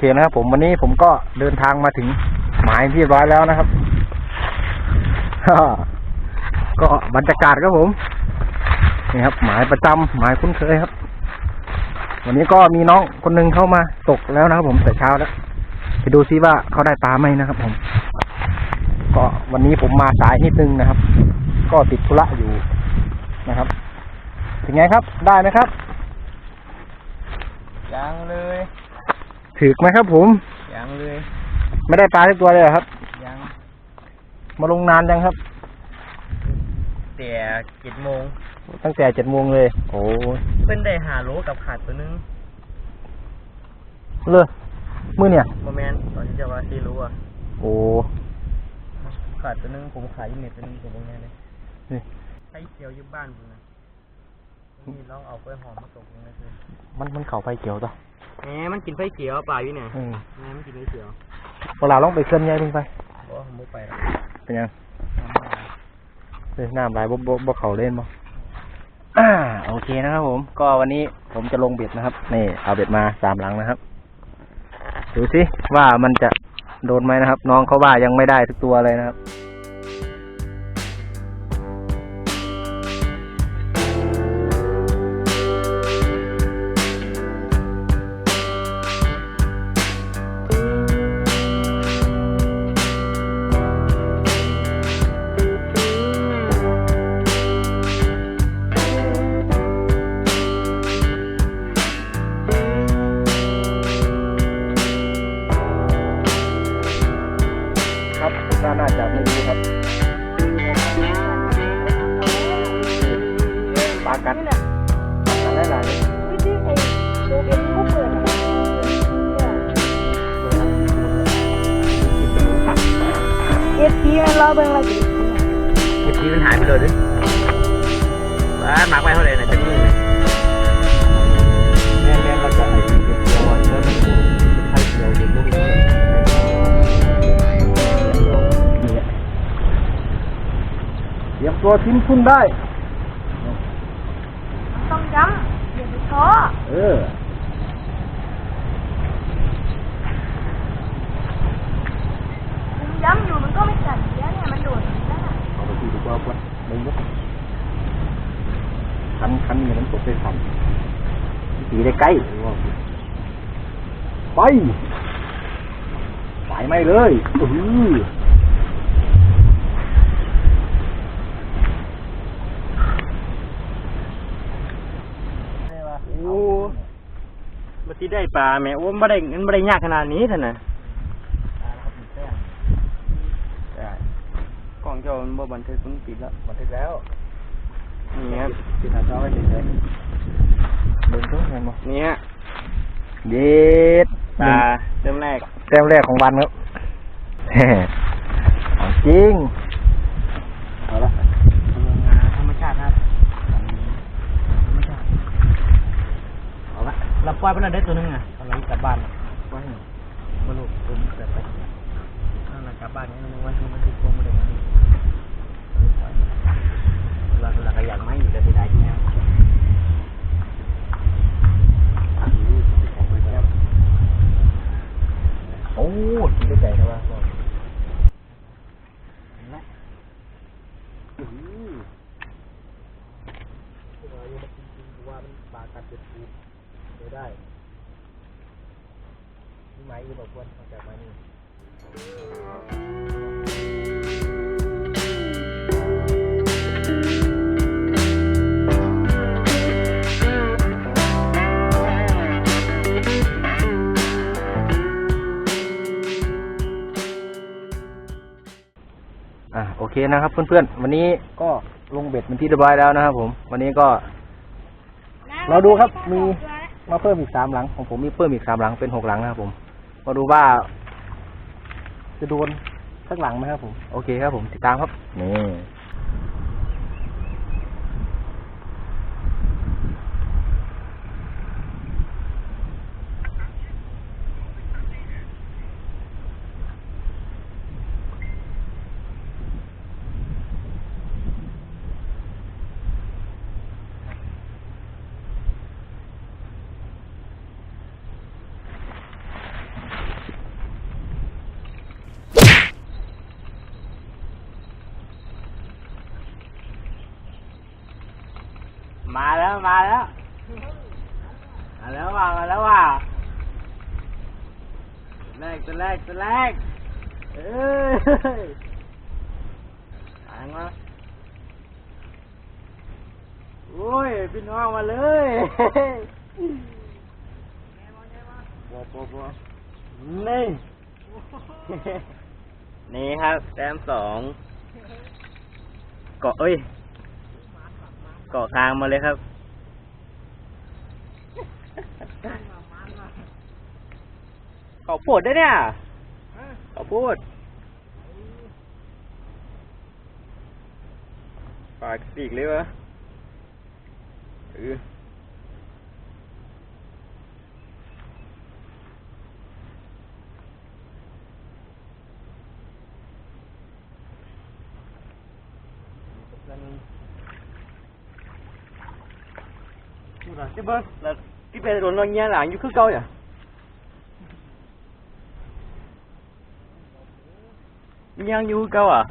เคนะครับผมวันนี้ผมก็เดินทางมาถึงหมายที่ร้อยแล้วนะครับ ก็บรรยากาศครับผม นี่ครับ หมายประจำหมายคุ้นเคยครับ วันนี้ก็มีน้องคนหนึงเข้ามาตกแล้วนะครับผมแต่เช้าแล้วไปดูซิว่าเขาได้ปลาไหมนะครับ ผม ก็วันนี้ผมมาสายนิดนึงนะครับ ก็ติดธุระอยู่นะครับถึงไงครับได้ไหมครับยังเลย ถือไหมครับผม ยังเลย ไม่ได้ปลาสักตัวเลยเหรอครับ ยัง มาลงนานยังครับ แต่เจ็ดโมง ตั้งแต่เจ็ดโมงเลย โอ้เพิ่นได้หาโลกับขาดตัวหนึงเลอมือเนี่ยโมแมนตอนที่จะว่าที่รู้อะ โอ้ขาดตัวหนึงผมขายอยูเน็ตตัวหนึงผมบอกแน่เลยนี่ใช้เกียวอยุบบ้านผมนะนี่ลองเอาไปหอมมาตกลงนะคือมันมันเข่าไฟเขียวต่อ แหมมันกินไฟเขียวปลาอยู่เนี่ยอืมแหมมันกินไฟเขียวเวลาลองไปเคลื่อนย้ายลงไปบอกว่าผมบ่ไปแล้วเป็นยังเฮ้ยน้ำไหลายบ่บ่บ่เข่าเล่นบ่อ่าโอเคนะครับผม ก็วันนี้ผมจะลงเบ็ดนะครับ นี่ เอาเบ็ดมาสามหลังนะครับ ดูสิว่ามันจะโดนไหมนะครับ น้องเขาว่ายังไม่ได้ทุกตัวเลยนะครับครับ ว่ามาร์กไว้เท่าไหร่นะจะมือนะแม่แม่เราจะไอ้เขียวเขียววมันเป็นไข่เขียวเด็กพวกเตรียมตัวทิ้งทุนได้ มันต้องย้ำอย่าไปท้อ เออ ผมย้ำอยู่มันก็ไม่สั่นเสียเนี่ยมันโดดอย่างนั้นน่ะ เอาไปทีดีกว่าก่อนมึงก็คันคัน นี่มันตกได้คันตีได้ใกล้ไปไปไม่เลยอือโอ้มาที่ได้ปลาแม่โอ้ไม่ได้มันไม่ได้ยากขนาดนี้ท่านน่ะได้กล้องเจ้ามันบ่บันทึกมันปิดแล้วบันทึกแล้ว นี่ครับปิดหน้าจอไว้เฉยๆเดินทุกเห็นบ่นี่ฮะเย็ดปลาเริ่มแรกแต้มแรกของวันครับของจริงเอาละธรรมชาติครับธรรมชาติเอาละเราปล่อยไปแล้วได้ตัวหนึงอะเอาเรากลับบ้านปล่อยมาลูกตุ้มเกิดไปนั่นแหละกลับบ้านนี่มันวันที่มันติดโกงมาเลยนะ เราเราก็อยากไม่อยู่แต่เสียดายที่นี่โอ้กินได้ใจนะว่าว่า อะโอเคนะครับเพื่อนๆ วันนี้ก็ลงเบ็ดเป็นที่เรียบร้อยแล้วนะครับผม วันนี้ก็ เราดูครับมี มาเพิ่มอีกสามหลัง ของผมมีเพิ่มอีกสามหลังเป็นหกหลังนะครับผม มาดูว่าจะโดนสักหลังไหมครับผม โอเคครับผมติดตามครับนี่ มาแล้วมาแล้วมาแล้วว่ามาแล้วว่าตัวแรกตัวแรกตัวแรกเอ้ยตายมาโอ้ยพี่น้องมาเลยบัวบัวบัวนี่นี่ครับแต้มสองเกาะเอ้ย เกาะคางมาเลยครับ เขาปวดด้เนี่ยเขาะปวดปากสีกเลยวะเออ rồi. Tiếp ơn là cái Pedro nó nha là như cứ coi à? Nha như hư câu à?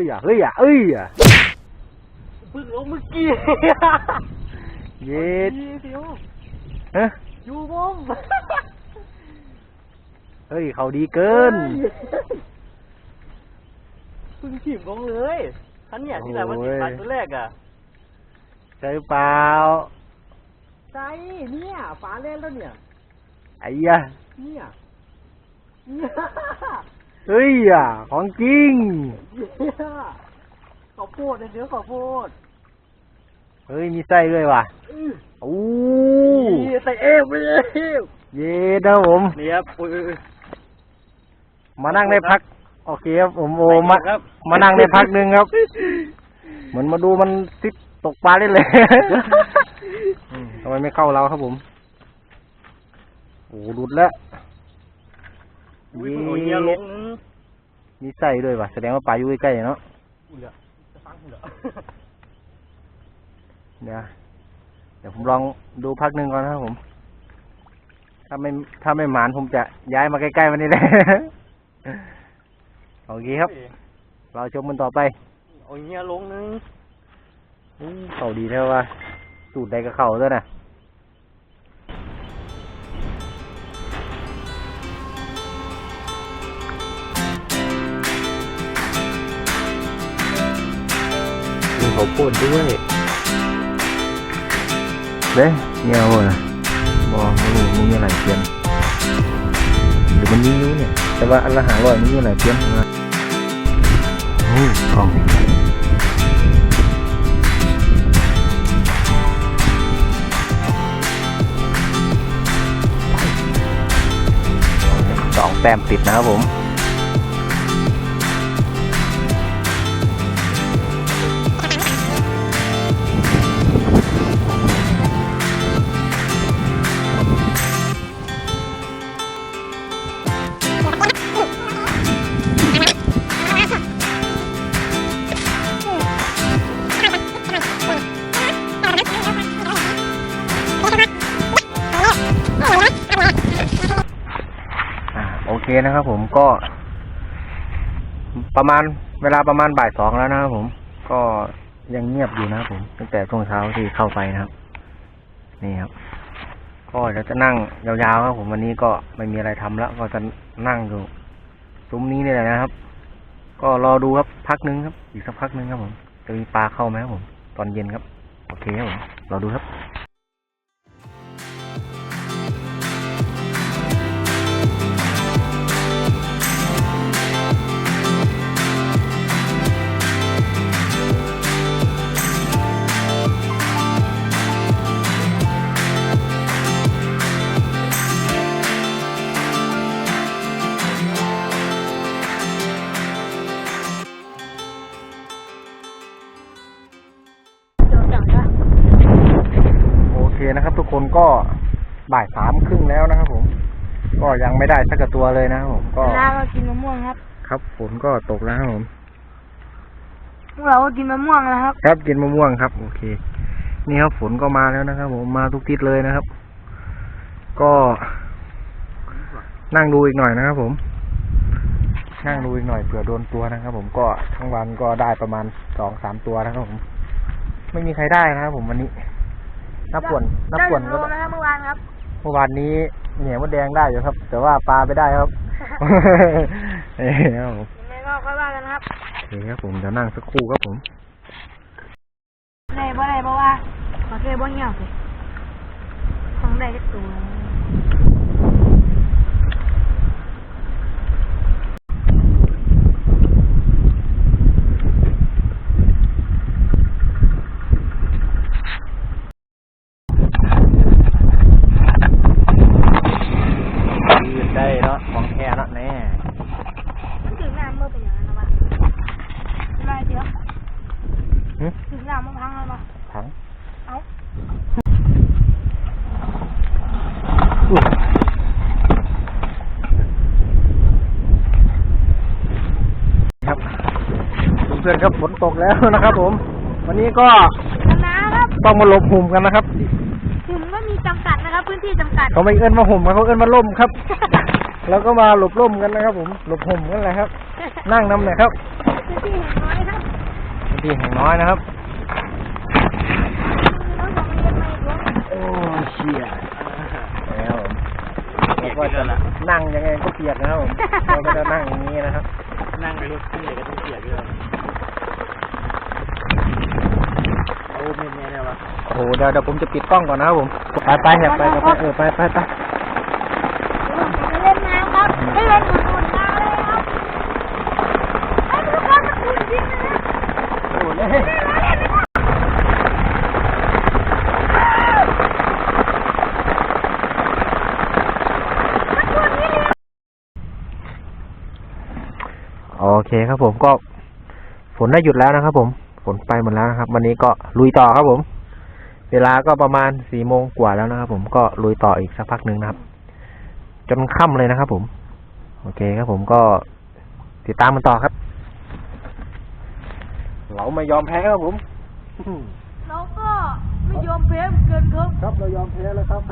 เฮ้ยอะเฮ้ยอะเอ้ยอะเพิ่งลงเมื่อกี้เย็ดยี่สิวฮะอยู่บมเฮ้ยเขาดีเกินเพิ่งขีบลงเลยท่านเนี่ยที่ไหนวันที่โอ้ยปัดตัวแรกอะใช่หรือเปล่าใจเนี่ยฟ้าเล่นแล้วเนี่ยไอ้ยะเนี่ยเนี่ย เฮ้ยอะของจริงเนี่ยข้าวโพดเนี่ยเนื้อข้าวโพดเฮ้ยมีไส้ด้วยว่ะอื้ออู้นี่ใส่เอฟไปเลยเย็ดนะผมนี่ครับอุ้ยอุ้ยอุ้ยมานั่งได้พักโอเคครับผมโอมาครับมานั่งได้พักหนึ่งครับ เหมือนมาดูมันซิปตกปลาได้เลยอืมทำไมไม่เข้าเราครับผม โอ้หลุดแล้ว อุ้ยเพิ่งเอาเงี้ยลงนึงมีไส้ด้วยว่ะแสดงว่าปลาอยู่ใกล้ๆเนาะอุ้ยเหรอจะฟังเหรอเดี๋ยวเดี๋ยวผมลองดูพักหนึ่งก่อนนะครับผม ถ้าไม่ถ้าไม่หมานผมจะย้ายมาใกล้ๆมันนี่แหละโอเคครับ เราชมมันต่อไปเอาเงี้ยลงนึงอู้เข่าดีแท้ว่าสูตรใดก็เข่าด้วยนะ เขาพูดด้วยเด้เงี้ยโว้ยบอกไม่รู้มึงมีอะไรเพี้ยนหรือมันมีอยู่เนี่ย แต่ว่าอันละหาร้อยมันมีอะไรเพี้ยนมาโอ้กล้องสองแต้มติดนะครับผม นะครับผมก็ ประมาณเวลาประมาณบ่ายสองแล้วนะครับผม ก็ยังเงียบอยู่นะครับผมตั้งแต่ช่วงเช้าที่เข้าไปนะครับ นี่ครับ ก็เดี๋ยวจะนั่งยาวๆครับผมวันนี้ก็ไม่มีอะไรทำแล้ว ก็จะนั่งอยู่ซุ้มนี้นี่แหละนะครับ ก็รอดูครับพักนึงครับ อีกสักพักนึงครับผมจะมีปลาเข้าไหมครับผม ตอนเย็นครับ โอเคครับผมรอดูครับ นก็บ่ายสามครึ่งแล้วนะครับ ผม ก็ยังไม่ได้สักกระตัวเลยนะครับผมก็น้าก็กินมะม่วงครับ ครับฝนก็ตกแล้วครับผมพวกเราก็กินมะม่วงนะครับ ครับกินมะม่วงครับ โอเค นี่ครับฝนก็มาแล้วนะครับ ผมมาทุกทิศเลยนะครับ ก็นั่งดูอีกหน่อยนะครับ ผม นั่งดูอีกหน่อยเผื่อโดนตัวนะครับ ผมก็ทั้งวันก็ได้ประมาณสองสามตัวนะครับผม ไม่มีใครได้นะครับ ผมวันนี้ นับป่วนนับได้ป่วนถึงก็โลนะครับเมื่อวานครับเมื่อวานนี้เหนียวมดแดงได้อยู่ครับ แต่ว่าปลาไม่ได้ครับเอ้ยครับผมยังไงก็ค่อยว่ากันนะครับโอเคครับผมเดี๋ยวนั่งสักครู่ครับผมได้บ่ได้เพราะว่าขอเทบ่เหี่ยวสิต้องได้จักตัว ยืดได้เนาะของแท้เนาะแน่ มันถึงน้ำเมื่อเป็นอย่างนั้นนะวะไม่เดี๋ยว หึ ถึงน้ำมันพังแล้วปะ ถัง เอ้า อุ้ยครับเพื่อนๆครับฝน ตกแล้วนะครับ ผม วันนี้ก็นะครับต้องมาหลบหุ่มกันนะครับถึงก็มีจำกัดนะครับ พื้นที่จำกัดเขาไม่เอื้อนมาห่มครับเขาเอื้อนมาล่มครับ แล้วก็มาหลบร่มกันนะครับ ผมหลบห่มกันแหละครับ นั่งนำหน่อยครับพื้นที่แห่งน้อยครับพื้นที่แห่งน้อยนะครับ น้องสองเรียนมาอีกแล้วโอ้เชี่ยแล้วผมแล้วก็จะนั่งยังไงก็เปียกนะครับผมเราก็จะนั่งอย่างนี้นะครับ นั่งในรถขึ้นเลยก็ต้องเสียด้วยโอ้เมียเนี่ยเนี่ยวะ โอ้โหเดี๋ยวเดี๋ยวผมจะปิดกล้องก่อนนะครับผมไปไปแหบไปไปเออไปไปไปเล่นน้ำครับไม่เล่นน้ำโอเคครับผมก็ฝนได้หยุดแล้วนะครับผม ฝนไปหมดแล้วนะครับ วันนี้ก็ลุยต่อครับผม เวลาก็ประมาณสี่โมงกว่าแล้วนะครับ ผมก็ลุยต่ออีกสักพักหนึ่งนะครับ จนค่ำเลยนะครับ ผม โอเคครับผมก็ติดตามมันต่อครับ เราไม่ยอมแพ้ครับผมเราก็ไม่ยอมแพ้เหมือนเกินครับ ครับเรายอมแพ้แล้วครับ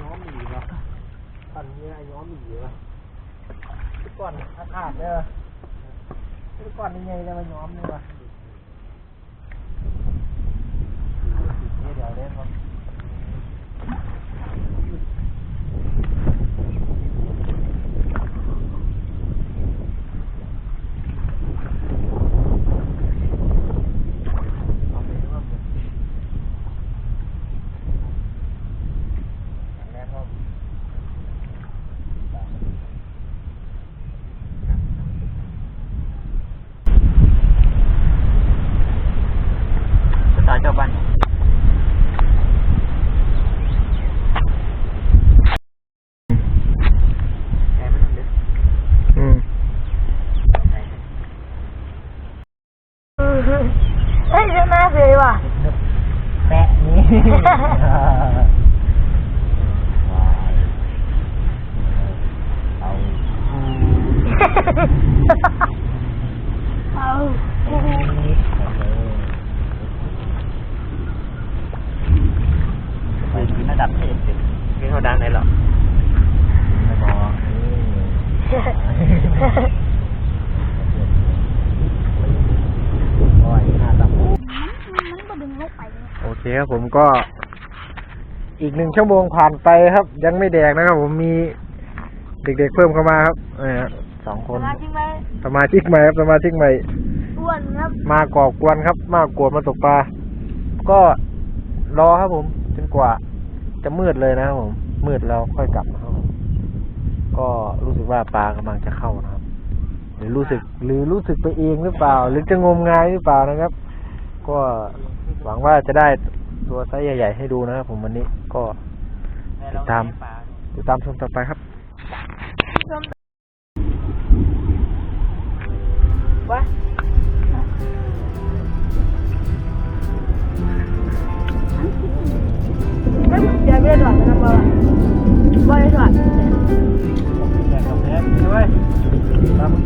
ย้อมหมีวะ ตอนนี้ย้อมหมีวะทุ ก่อนอาขาดเด้อทุกก่อนยังไงจะมาย้อมเลยวะเดี๋ยวเล่นวะ ภาษาชาวบ้านแกไม่ต้องเด็ก อืม เฮ้ยชนะเลยว่ะ แปะนี่เอา เอา ไปถึงระดับเทพเลยไม่เขาดังไหนหรอก ไม่บอกโอ้ยหน้าตับ มันก็ดึงลงไปเลย โอเคครับผมก็ อีกหนึ่งชั่วโมงผ่านไปครับ ยังไม่แดกนะครับ ผมมีเด็กๆเพิ่มเข้ามาครับเออสองคนมาจริงไหมสมาชิกใหม่ครับสมาชิกใหม่ อ้วนครับมาก่อกวนครับ มากวนมาตกปลา ก็รอครับผมจนกว่า จะมืดเลยนะครับผม มืดแล้วค่อยกลับนะครับผมก็รู้สึกว่าปลากำลังจะเข้านะครับ หรือรู้สึกหรือรู้สึกไปเองหรือเปล่า หรือจะงมงายหรือเปล่านะครับ ก็หวังว่าจะได้ ตัวไซส์ใหญ่ ๆ ให้ดูนะครับผมวันนี้ก็ติดตามติดตามชมต่อไปครับวะไม่ไม่ได้ถอดนะบอลบอลได้ถอดแกะกับแพ้ใช่ไหมตามมึง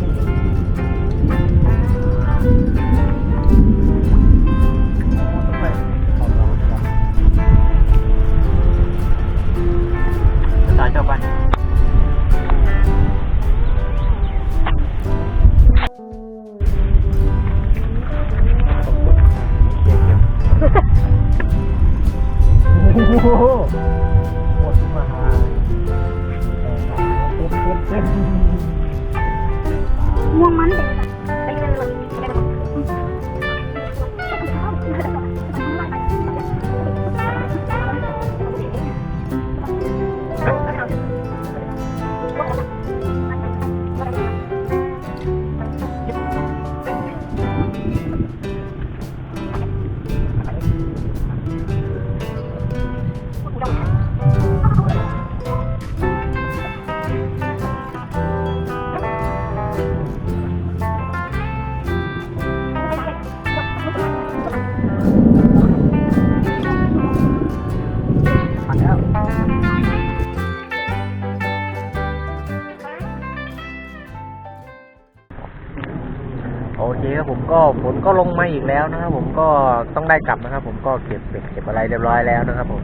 ก็ฝนก็ลงมาอีกแล้วนะครับ ผมก็ต้องได้กลับนะครับ ผมก็เก็บเบ็ดเก็บอะไรเรียบร้อยแล้วนะครับ ผม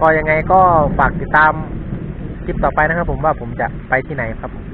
ก็ยังไงก็ฝากติดตามคลิปต่อไปนะครับ ผมว่าผมจะไปที่ไหนครับผม